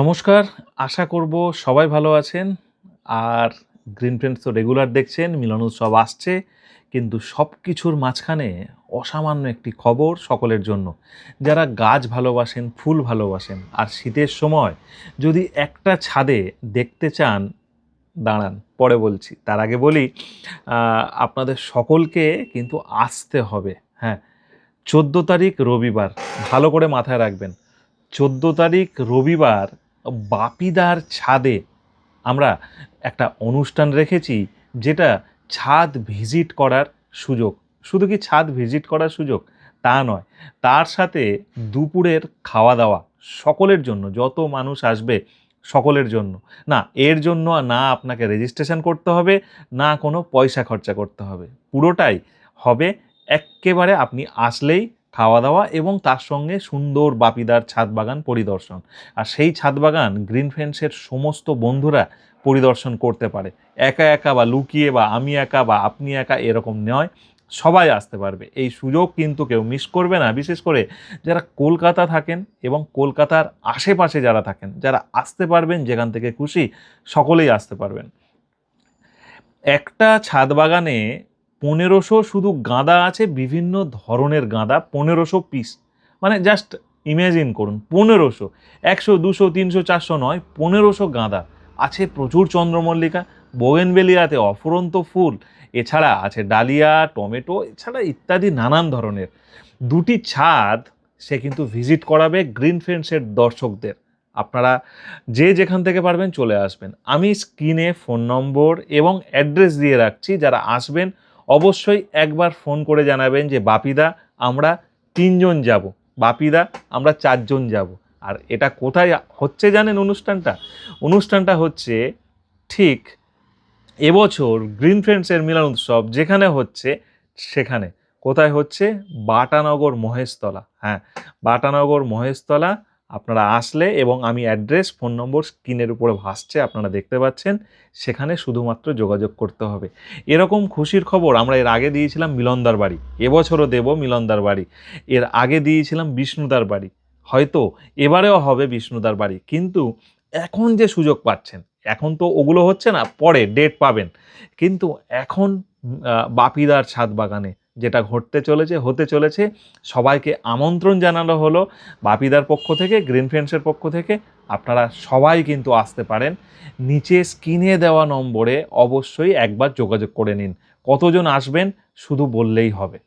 নমস্কার, আশা করব সবাই ভালো আছেন। আর গ্রিন ফ্রেন্ডস তো রেগুলার দেখছেন, মিলন উৎসব আসছে, কিন্তু সব কিছুর মাঝখানে অসামান্য একটি খবর সকলের জন্য। যারা গাছ ভালোবাসেন, ফুল ভালোবাসেন, আর শীতের সময় যদি একটা ছাদে দেখতে চান, দাঁড়ান, পরে বলছি। তার আগে বলি আপনাদের সকলকে কিন্তু আসতে হবে হ্যাঁ। চোদ্দ তারিখ রবিবার, ভালো করে মাথায় রাখবেন। চোদ্দ তারিখ রবিবার বাপিদার ছাদে আমরা একটা অনুষ্ঠান রেখেছি যেটা ছাদ ভিজিট করার সুযোগ। শুধু কি ছাদ ভিজিট করার সুযোগ? তা নয়। তার সাথে দুপুরের খাওয়া দাওয়া সকলের জন্য, যত মানুষ আসবে সকলের জন্য। না, এর জন্য না আপনাকে রেজিস্ট্রেশন করতে হবে, না কোনো পয়সা খরচা করতে হবে। পুরোটাই হবে এক্কেবারে আপনি আসলেই খাওয়া দাওয়া এবং তার সঙ্গে সুন্দর বাপিদার ছাদ বাগান পরিদর্শন। আর সেই ছাদ বাগান গ্রিন ফ্রেন্ডসের সমস্ত বন্ধুরা পরিদর্শন করতে পারে। একা একা বা লুকিয়ে বা আমি একা বা আপনি একা এরকম নয়, সবাই আসতে পারবে। এই সুযোগ কিন্তু কেউ মিস করবে না। বিশেষ করে যারা কলকাতা থাকেন এবং কলকাতার আশেপাশে যারা থাকেন, যারা আসতে পারবেন, যেখান থেকে খুশি, সকলেই আসতে পারবেন। একটা ছাদ বাগানে পনেরোশো শুধু গাঁদা আছে, বিভিন্ন ধরনের গাঁদা, পনেরোশো পিস মানে জাস্ট ইমাজিন করুন, পনেরোশো। একশো, দুশো, তিনশো, চারশো নয়, পনেরোশো গাঁদা। আছে প্রচুর চন্দ্রমল্লিকা বোগেনবেলিয়াতে অফুরন্ত ফুল। এছাড়া আছে ডালিয়া, টমেটো, এছাড়া ইত্যাদি নানান ধরনের। দুটি ছাদ সে কিন্তু ভিজিট করাবে গ্রিন ফ্রেন্ডসের দর্শকদের। আপনারা যে যেখান থেকে পারবেন চলে আসবেন। আমি স্ক্রিনে ফোন নম্বর এবং অ্যাড্রেস দিয়ে রাখছি, যারা আসবেন অবশ্যই একবার ফোন করে জানাবেন যে, বাপিদা, আমরা তিনজন যাব। বাপিদা, আমরা চারজন যাব। আর এটা কোথায় হচ্ছে জানেন অনুষ্ঠানটা? অনুষ্ঠানটা হচ্ছে ঠিক এবছর গ্রিন ফ্রেন্ডসের মিলন উৎসব, যেখানে হচ্ছে সেখানে। কোথায় হচ্ছে? বাটানগর মহেশতলা। হ্যাঁ বাটানগর মহেশতলা আপনারা আসলে এবং আমি অ্যাড্রেস, ফোন নম্বর স্ক্রিনের উপরে ভাসছে, আপনারা দেখতে পাচ্ছেন। সেখানে শুধুমাত্র যোগাযোগ করতে হবে। এরকম খুশির খবর আমরা এর আগে দিয়েছিলাম মিলনদার বাড়ি। এবছরও দেব মিলনদার বাড়ি। এর আগে দিয়েছিলাম বিষ্ণুদার বাড়ি। হয়তো এবারেও হবে বিষ্ণুদার বাড়ি। কিন্তু এখন যে সুযোগ পাচ্ছেন, এখন তো ওগুলো হচ্ছে না, পরে ডেট পাবেন। কিন্তু এখন বাপিদার ছাদ বাগানে যেটা ঘটতে চলেছে, হতে চলেছে। সবাইকে আমন্ত্রণ জানানো হলো বাপিদার পক্ষ থেকে, গ্রিন ফ্রেন্ডসের পক্ষ থেকে। আপনারা সবাই কিন্তু আসতে পারেন। নিচে স্ক্রিনে দেওয়া নম্বরে অবশ্যই একবার যোগাযোগ করে নিন। কতজন আসবেন শুধু বললেই হবে।